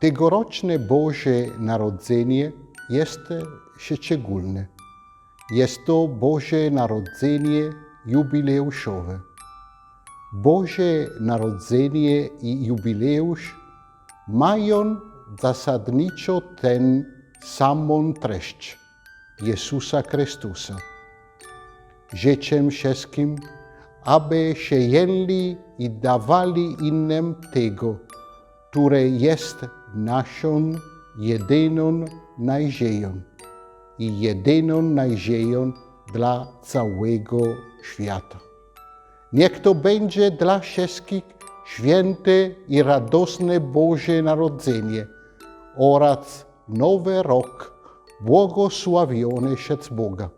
Tegoroczne Boże Narodzenie jest szczególne. Jest to Boże Narodzenie jubileuszowe. Boże Narodzenie i jubileusz mają zasadniczo ten samą treść Jezusa Chrystusa. Życzę wszystkim, aby przyjęli i dawali innym tego, które jest naszą jedyną nadzieją i jedyną nadzieją dla całego świata. Niech to będzie dla wszystkich święte i radosne Boże Narodzenie oraz Nowy Rok błogosławiony przez Boga.